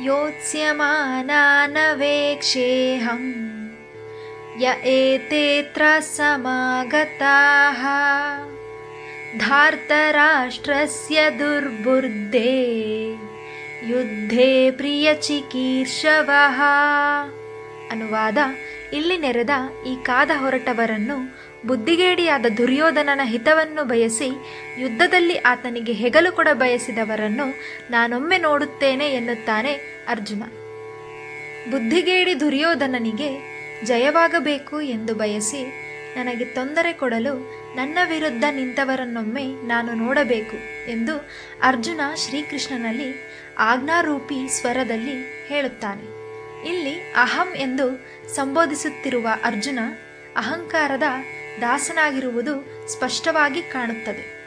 योत्स्यमानानवेक्षेऽहं य एतेऽत्र समागताः धार्तराष्ट्रस्य दुर्बुद्धे युद्धे प्रियचिकीर्षवः। अनुवाद। ಇಲ್ಲಿ ನೆರೆದ ಈ ಕಾದ ಹೊರಟವರನ್ನು ಬುದ್ಧಿಗೇಡಿಯಾದ ದುರ್ಯೋಧನನ ಹಿತವನ್ನು ಬಯಸಿ ಯುದ್ಧದಲ್ಲಿ ಆತನಿಗೆ ಹೆಗಲು ಕೊಡ ಬಯಸಿದವರನ್ನು ನಾನೊಮ್ಮೆ ನೋಡುತ್ತೇನೆ ಎನ್ನುತ್ತಾನೆ ಅರ್ಜುನ. ಬುದ್ಧಿಗೇಡಿ ದುರ್ಯೋಧನನಿಗೆ ಜಯವಾಗಬೇಕು ಎಂದು ಬಯಸಿ ನನಗೆ ತೊಂದರೆ ಕೊಡಲು ನನ್ನ ವಿರುದ್ಧ ನಿಂತವರನ್ನೊಮ್ಮೆ ನಾನು ನೋಡಬೇಕು ಎಂದು ಅರ್ಜುನ ಶ್ರೀಕೃಷ್ಣನಲ್ಲಿ ಆಜ್ಞಾರೂಪಿ ಸ್ವರದಲ್ಲಿ ಹೇಳುತ್ತಾನೆ. ಇಲ್ಲಿ ಅಹಂ ಎಂದು ಸಂಬೋಧಿಸುತ್ತಿರುವ ಅರ್ಜುನ ಅಹಂಕಾರದ ದಾಸನಾಗಿರುವುದು ಸ್ಪಷ್ಟವಾಗಿ ಕಾಣುತ್ತದೆ.